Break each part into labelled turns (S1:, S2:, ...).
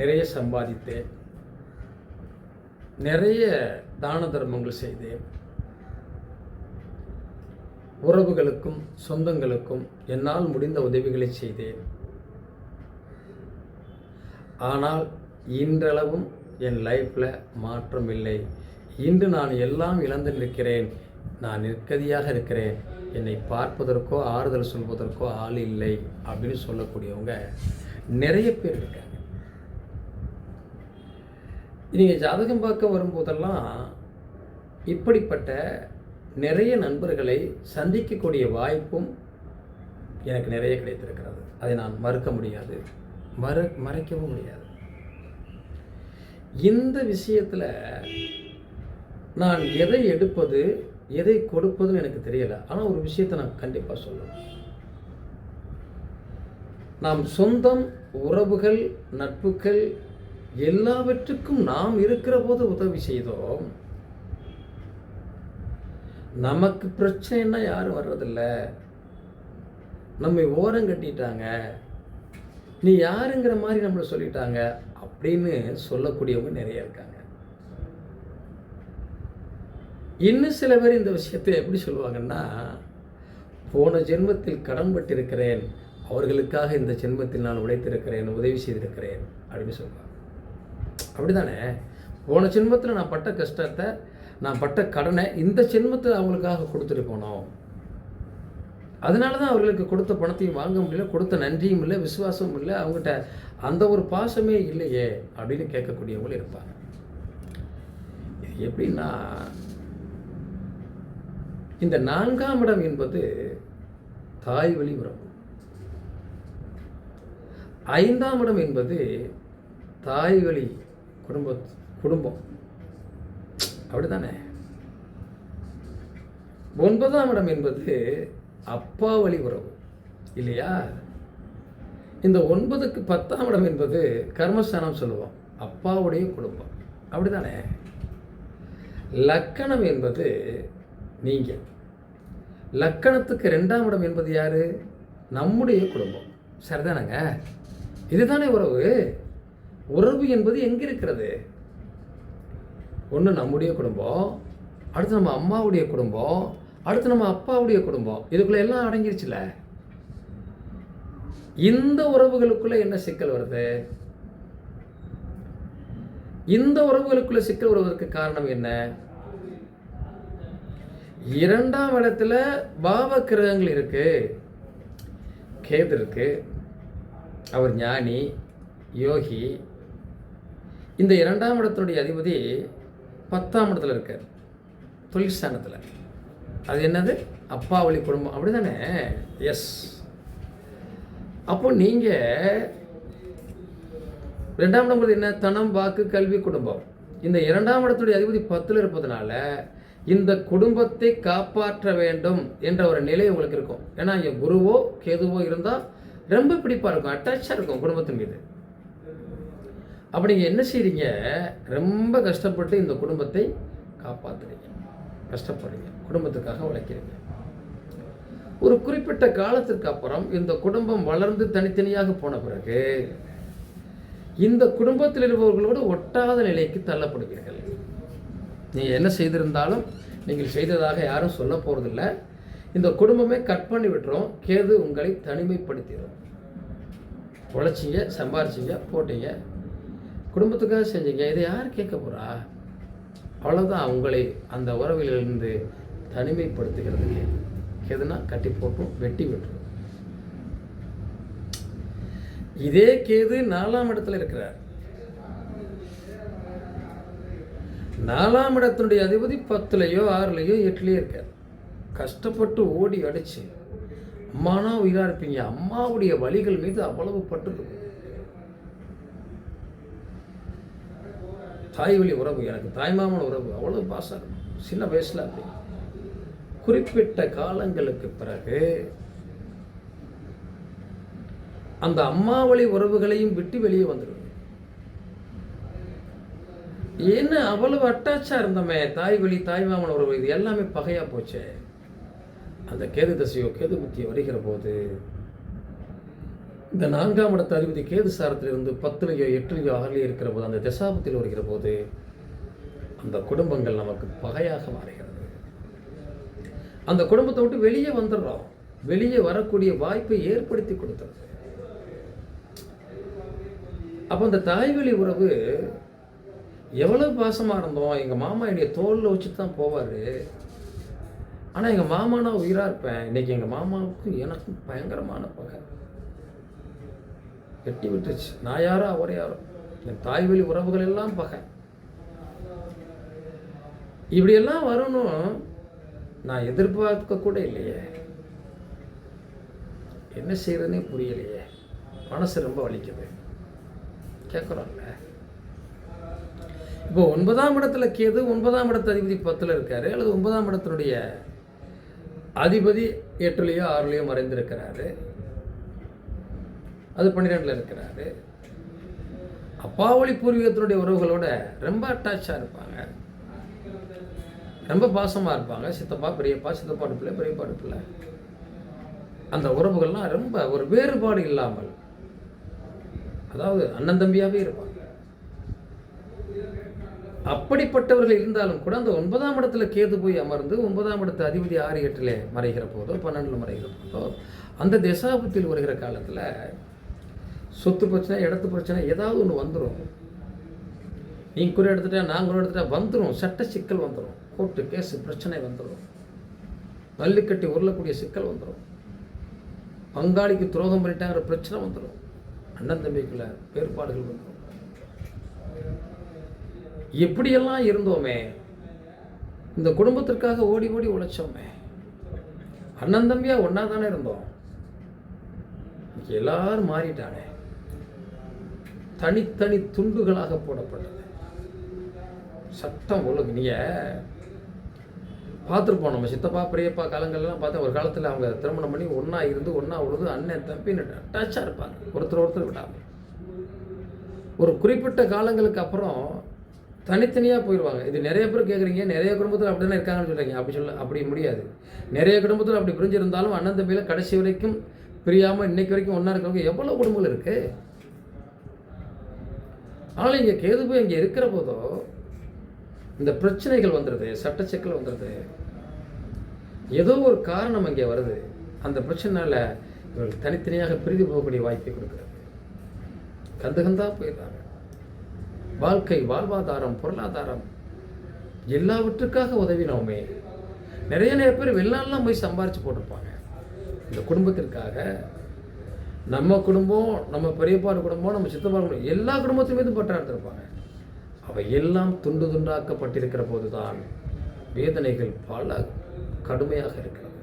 S1: நிறைய சம்பாதித்தேன். நிறைய தான தர்மங்கள் செய்தேன். உறவுகளுக்கும் சொந்தங்களுக்கும் என்னால் முடிந்த உதவிகளை செய்தேன். ஆனால் இன்றளவும் என் லைஃப்பில் மாற்றம் இல்லை. இன்று நான் எல்லாம் இழந்து நிற்கிறேன். நான் நிற்கதியாக இருக்கிறேன். என்னை பார்ப்பதற்கோ ஆறுதல் சொல்வதற்கோ ஆள் இல்லை அப்படின்னு சொல்லக்கூடியவங்க நிறைய பேர் இருக்காங்க. நீங்கள் ஜாதகம் பார்க்க வரும்போதெல்லாம் இப்படிப்பட்ட நிறைய நண்பர்களை சந்திக்கக்கூடிய வாய்ப்பும் எனக்கு நிறைய கிடைத்திருக்கிறது. அதை நான் மறுக்க முடியாது. மறு மறைக்கவும் முடியாது. இந்த விஷயத்தில் நான் எதை எடுப்பது எதை கொடுப்பதுன்னு எனக்கு தெரியலை. ஆனால் ஒரு விஷயத்தை நான் கண்டிப்பாக சொல்லணும். நாம் சொந்தம் உறவுகள் நட்புகள் எல்லாவற்றுக்கும் நாம் இருக்கிற போது உதவி செய்தோம். நமக்கு பிரச்சனைன்னா யாரும் வர்றதில்ல. நம்மை ஓரம் கட்டிட்டாங்க. நீ யாருங்கிற மாதிரி நம்மளை சொல்லிட்டாங்க அப்படின்னு சொல்லக்கூடியவங்க நிறைய இருக்காங்க. இன்னும் சில பேர் இந்த விஷயத்தை எப்படி சொல்லுவாங்கன்னா போன ஜென்மத்தில் கடன்பட்டிருக்கிறேன். அவர்களுக்காக இந்த ஜென்மத்தில் நான் உழைத்திருக்கிறேன். உதவி செய்திருக்கிறேன். அப்படின்னு சொல்லுவாங்க. அப்படிதானே? போன ஜென்மத்தில் நான் பட்ட கஷ்டத்தை நான் பட்ட கடனை இந்த ஜென்மத்தில் அவங்களுக்காக கொடுத்துட்டு போனோம். அதனால தான் அவர்களுக்கு கொடுத்த பணத்தையும் வாங்க முடியல கொடுத்த நன்றியும் இல்லை விசுவாசமும் இல்லை. அவங்ககிட்ட அந்த ஒரு பாசமே இல்லையே அப்படின்னு கேட்கக்கூடியவங்களும் இருப்பாங்க. இது எப்படின்னா இந்த நான்காம் இடம் என்பது தாய் வழி உறவு. ஐந்தாம் இடம் என்பது தாய் வழி குடும்ப குடும்பம். அப்படிதானே ஒன்பதாம் இடம் என்பது அப்பா வழி உறவு இல்லையா? இந்த ஒன்பதுக்கு பத்தாம் இடம் என்பது கர்மஸ்தானம் சொல்லுவோம். அப்பாவுடைய குடும்பம். அப்படிதானே லக்கணம் என்பது நீங்கள் லக்கணத்துக்கு ரெண்டாம் இடம் என்பது யார்? நம்முடைய குடும்பம். சரிதானங்க? இதுதானே உறவு? உறவு என்பது எங்கே இருக்கிறது? ஒன்று நம்முடைய குடும்பம் அடுத்து நம்ம அம்மாவுடைய குடும்பம் அடுத்து நம்ம அப்பாவுடைய குடும்பம். இதுக்குள்ளே எல்லாம் அடங்கிருச்சுல. இந்த உறவுகளுக்குள்ளே என்ன சிக்கல் வருது? இந்த உறவுகளுக்குள்ள சிக்கல் வருவதற்கு காரணம் என்ன? இரண்டாம் இடத்துல பாவ கிரகங்கள் இருக்கு. கேது இருக்கு. அவர் ஞானி யோகி இந்த இரண்டாம் இடத்தினுடைய அதிபதி பத்தாம் இடத்துல இருக்கார். தொழில் ஸ்தானத்தில். அது என்னது? அப்பா வழி குடும்பம். அப்படி தானே எஸ் அப்போ நீங்கள் ரெண்டாம் இடம் என்ன? தனம் வாக்கு கல்வி குடும்பம். இந்த இரண்டாம் இடத்துடைய அதிபதி பத்தில் இருப்பதனால இந்த குடும்பத்தை காப்பாற்ற வேண்டும் என்ற ஒரு நிலை உங்களுக்கு இருக்கும். ஏன்னா இங்கே குருவோ கேதுவோ இருந்தால் ரொம்ப பிடிப்பாக இருக்கும். அட்டாச்சாக இருக்கும் குடும்பத்தின் மீது. அப்போ நீங்கள் என்ன செய்கிறீங்க ரொம்ப கஷ்டப்பட்டு இந்த குடும்பத்தை காப்பாற்றுறீங்க கஷ்டப்படுறீங்க. குடும்பத்துக்காக உழைக்கிறீங்க. ஒரு குறிப்பிட்ட காலத்திற்கு அப்புறம் இந்த குடும்பம் வளர்ந்து தனித்தனியாக போன பிறகு இந்த குடும்பத்தில் இருப்பவர்களோடு ஒட்டாத நிலைக்கு தள்ளப்படுவீர்கள். நீங்கள் என்ன செய்திருந்தாலும் நீங்கள் செய்ததாக யாரும் சொல்ல போகிறதில்ல இந்த குடும்பமே கட் பண்ணி விட்டுரும். கேது உங்களை தனிமைப்படுத்திடும் உழைச்சிங்க சம்பாரிச்சிங்க போட்டீங்க. குடும்பத்துக்காக செஞ்சீங்க இதை யார் கேட்க போகிறா அவ்வளோதான் அவங்களை அந்த உறவிலிருந்து தனிமைப்படுத்துகிறது எதுனா கட்டி போட்டும் வெட்டி விட்டுரும் இதே கேது நாலாம் இடத்துல இருக்கிறார். நாலாம் இடத்தினுடைய அதிபதி பத்துலையோ ஆறுலையோ எட்டுலையோ இருக்கார். கஷ்டப்பட்டு ஓடி அடிச்சு அம்மானா உயிராக இருப்பீங்க. அம்மாவுடைய வழிகள் மீது அவ்வளவு பட்டு தாய் வழி உறவு எனக்கு தாய்மாமன் உறவு அவ்வளவு பாசம் இருக்கும் சின்ன வயசில் அப்படி. குறிப்பிட்ட காலங்களுக்கு பிறகு அந்த அம்மா வழி உறவுகளையும் விட்டு வெளியே வந்துடுவேன். என்ன அவ்வளவு அட்டாச்சாக இருந்தோமே தாய் வழி தாய் மாமன் உறவு இது எல்லாமே பகையாக போச்சே. அந்த கேது தசையோ கேது புத்தியோ வருகிற போது இந்த நான்காம் இடத்து அதிபதி கேது சாரத்திலிருந்து பத்துலையோ எட்டுலையோ ஆறுலையோ இருக்கிற போது அந்த தசாபத்தில் வருகிற போது அந்த குடும்பங்கள் நமக்கு பகையாக மாறுகிறது. அந்த குடும்பத்தை விட்டு வெளியே வந்துடுறோம். வெளியே வரக்கூடிய வாய்ப்பை ஏற்படுத்தி கொடுத்துருது அப்போ அந்த தாய்வழி உறவு எவ்வளவு பாசமாக இருந்தோம். எங்கள் மாமா என்னைய தோளில் வச்சு தான் போவார். ஆனால் எங்கள் மாமா நான் உயிராக இருப்பேன். இன்னைக்கு எங்கள் மாமாவுக்கும் எனக்கும் பயங்கரமான பகை. எட்டி விட்டுருச்சு நான் யாரோ அவர் யாரோ. என் தாய்வழி உறவுகள் எல்லாம் பகை. இப்படியெல்லாம் வரணும் நான் எதிர்பார்க்க கூட இல்லையே. என்ன செய்யறதுனே புரியலையே. மனசு ரொம்ப வலிக்குது. கேட்குறோம்ல இப்போ ஒன்பதாம் இடத்துல கேது ஒன்பதாம் இடத்து அதிபதி பத்தில் இருக்காரு அல்லது ஒன்பதாம் இடத்தினுடைய அதிபதி எட்டுலேயோ ஆறுலேயோ மறைந்திருக்கிறாரு. அது பன்னிரெண்டில் இருக்கிறாரு. அப்பாவளி பூர்வீகத்தினுடைய உறவுகளோட ரொம்ப அட்டாச்சாக இருப்பாங்க. ரொம்ப பாசமாக இருப்பாங்க. சித்தப்பா பெரியப்பா சித்தப்பாடு பிள்ளை பெரியப்பா பிள்ளை அந்த உறவுகள்லாம் ரொம்ப ஒரு வேறுபாடு இல்லாமல் அதாவது அண்ணன் தம்பியாகவே இருப்பாங்க. அப்படிப்பட்டவர்கள் இருந்தாலும் கூட அந்த ஒன்பதாம் இடத்துல கேது போய் அமர்ந்து ஒன்பதாம் இடத்து அதிபதி ஆறு எட்டில் மறைகிற போதோ பன்னெண்டில் மறைகிற போதோ அந்த திசாபத்தில் வருகிற காலத்தில் சொத்து பிரச்சனை இடத்து பிரச்சனை ஏதாவது ஒன்று வந்துடும் நீங்கள் குறை எடுத்துட்டா நான் கூட எடுத்துட்டா வந்துடும் சட்ட சிக்கல் வந்துடும் கோர்ட்டு கேஸு பிரச்சனை வந்துடும் பள்ளிக்கட்டி உருளக்கூடிய சிக்கல் வந்துடும் பங்காளிக்கு துரோகம் பண்ணிட்டாங்கிற பிரச்சனை வந்துடும் அண்ணன் தம்பிக்குள்ள வேறுபாடுகள் வந்துடும் எப்படியெல்லாம் இருந்தோமே இந்த குடும்பத்திற்காக ஓடி ஓடி உழைச்சோமே அண்ணன் தம்பியா ஒன்னா தானே இருந்தோம் எல்லாரும் மாறிட்டானே. தனித்தனி துண்டுகளாக போடப்பட்டது. சட்டம் ஒழுங்கு. நீங்கள் பார்த்துருப்போம் நம்ம சித்தப்பா பெரியப்பா காலங்கள்லாம் பார்த்தா ஒரு காலத்தில் அவங்க திருமணம் பண்ணி ஒன்றா இருந்து ஒன்றா உழுது அண்ணன் தம்பின்னு அட்டாச்சாக இருப்பாங்க. ஒருத்தர் ஒருத்தர் விடாமல் ஒரு குறிப்பிட்ட காலங்களுக்கு அப்புறம் தனித்தனியாக போயிடுவாங்க இது நிறைய பேர் கேட்குறீங்க நிறைய குடும்பத்தில் அப்படிதானே இருக்காங்கன்னு சொல்கிறீங்க அப்படி சொல்ல அப்படி முடியாது. நிறைய குடும்பத்தில் அப்படி பிரிஞ்சிருந்தாலும் அண்ணன் தம்பியில் கடைசி வரைக்கும் பிரியாமல் இன்னைக்கு வரைக்கும் ஒன்றா இருக்கிறவங்க எவ்வளோ குடும்பங்கள் இருக்குது ஆனால் இங்கே கேது போய் இங்கே இருக்கிற போதோ இந்த பிரச்சனைகள் வந்துடுது சட்டச்சிக்கல் வந்துடுது ஏதோ ஒரு காரணம் இங்கே வருது. அந்த பிரச்சனைனால இவர்கள் தனித்தனியாக பிரிந்து போகக்கூடிய வாய்ப்பை கொடுக்குறது. கந்து கந்தா போயிடுறாங்க. வாழ்க்கை வாழ்வாதாரம் பொருளாதாரம் எல்லாவற்றுக்காக உதவினோமே. நிறைய நிறைய பேர் வெளிநாடுலாம் போய் சம்பாரித்து போட்டிருப்பாங்க. இந்த குடும்பத்திற்காக நம்ம குடும்பம் நம்ம பெரியப்பாடு குடும்பம் நம்ம சித்தப்பா குடும்பம் எல்லா குடும்பத்தின் மீதும் பற்ற எடுத்திருப்பாங்க அவை எல்லாம் துண்டு துண்டாக்கப்பட்டிருக்கிற போது தான் வேதனைகள் பல கடுமையாக இருக்கிறது.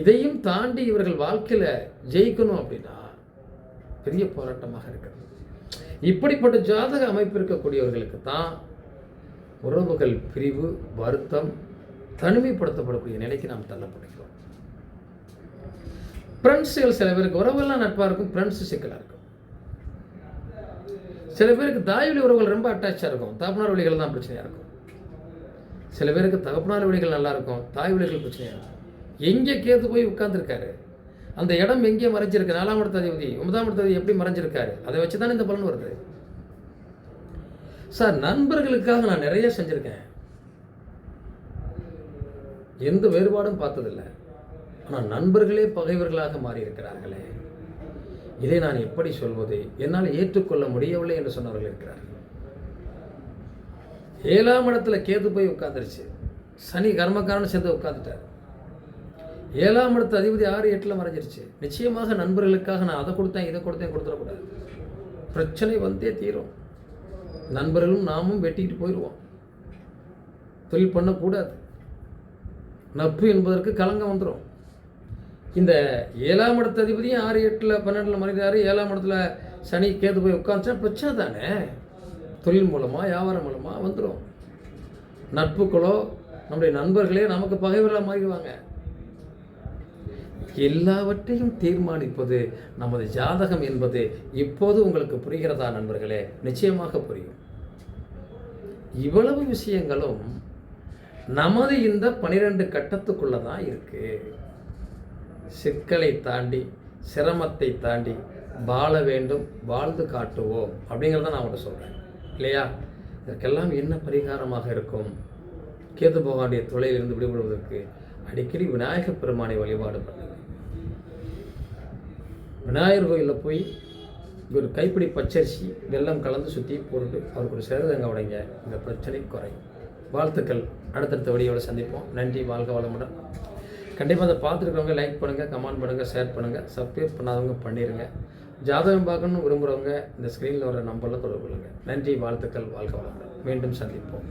S1: இதையும் தாண்டி இவர்கள் வாழ்க்கையில் ஜெயிக்கணும் அப்படின்னா பெரிய போராட்டமாக இருக்கிறது. இப்படிப்பட்ட ஜாதக அமைப்பு இருக்கக்கூடியவர்களுக்கு தான் உறவுகள் பிரிவு வருத்தம் தனிமைப்படுத்தப்படக்கூடிய நிலைக்கு நாம் தள்ளப்படுகிறோம். ஃப்ரெண்ட்ஸுகள் சில பேருக்கு உறவுகள்லாம் நட்பாக இருக்கும் ஃப்ரெண்ட்ஸு சிக்கலாக இருக்கும். சில பேருக்கு தாய்வழி உறவுகள் ரொம்ப அட்டாச்சாக இருக்கும். தகப்பனார் வழிகள் தான் பிரச்சனையாக இருக்கும். சில பேருக்கு தகப்பனார் வழிகள் நல்லா இருக்கும் தாய் வழிகள் பிரச்சனையாக இருக்கும். எங்கே கேத்து போய் உட்காந்துருக்காரு அந்த இடம் எங்கே மறைஞ்சிருக்கு? நாலாம் இடத்த அதிபதி ஒன்பதாம் இடத்த அதிபதி எப்படி மறைஞ்சிருக்காரு? அதை வச்சு தானே இந்த பலன் வருது. சார் நண்பர்களுக்காக நான் நிறைய செஞ்சுருக்கேன். எந்த வேறுபாடும் பார்த்ததில்லை. ஆனால் நண்பர்களே பகைவர்களாக மாறியிருக்கிறார்களே. இதை நான் எப்படி சொல்வது? என்னால் ஏற்றுக்கொள்ள முடியவில்லை என்று சொன்னவர்கள் இருக்கிறார்கள். ஏழாம் இடத்துல கேது போய் உட்காந்துருச்சு சனி கர்மக்காரன் சேர்ந்து உட்காந்துட்டார் ஏழாம் இடத்து அதிபதி ஆறு எட்டில் மறைஞ்சிருச்சு. நிச்சயமாக நண்பர்களுக்காக நான் அதை கொடுத்தேன் இதை கொடுத்தேன் கொடுத்துடக்கூடாது. பிரச்சனை வந்தே தீரும். நண்பர்களும் நாமும் வெட்டிக்கிட்டு போயிடுவோம் தொழில் பண்ணக்கூடாது. நட்பு என்பதற்கு கலங்கம் வந்துடும் இந்த ஏழாம் இடத்து அதிபதியும் ஆறு எட்டில் பன்னெண்டில் மறைந்தார் ஏழாம் இடத்துல சனி கேது போய் உட்காந்துச்சா பிரச்சனை தானே தொழில் மூலமாக வியாபாரம் மூலமாக வந்துடும் நட்புகளோ நம்முடைய நண்பர்களே நமக்கு பகைவர்களாக மாறிடுவாங்க. எல்லாவற்றையும் தீர்மானிப்பது நமது ஜாதகம் என்பது இப்போது உங்களுக்கு புரிகிறதா நண்பர்களே? நிச்சயமாக புரியும். இவ்வளவு விஷயங்களும் நமது இந்த பனிரெண்டு கட்டத்துக்குள்ளே தான் இருக்குது சிக்கலை தாண்டி சிரமத்தை தாண்டி வாழ வேண்டும் வாழ்ந்து காட்டுவோம் அப்படிங்கிறத நான் உங்கள்கிட்ட சொல்கிறேன் இல்லையா? இதற்கெல்லாம் என்ன பரிகாரமாக இருக்கும்? கேது பகவானுடைய தொலையிலிருந்து விடுபடுவதற்கு அடிக்கடி விநாயகப் பெருமானை வழிபாடு பண்ணுங்க விநாயகர் கோயிலில் போய் ஒரு கைப்பிடி பச்சரிசி வெள்ளம் கலந்து சுற்றி போட்டுட்டு அவருக்கு ஒரு சிறதங்க உடைங்க. இந்த பிரச்சனை குறையும். வாழ்த்துக்கள். அடுத்தடுத்த வழியோடு சந்திப்போம். நன்றி. வாழ்க வளமுடன். கண்டிப்பாக அதை பார்த்துருக்கவங்க லைக் பண்ணுங்கள் கமெண்ட் பண்ணுங்கள் ஷேர் பண்ணுங்கள் சப்ஸ்கிரைப் பண்ணாதவங்க பண்ணிடுங்க ஜாதகம் பார்க்கணும்னு விரும்புகிறவங்க இந்த ஸ்க்ரீனில் வர நம்பரில் தொடர்பு கொள்ளுங்கள் நன்றி வாழ்த்துக்கள் வாழ்க வளங்கள் மீண்டும் சந்திப்போம்.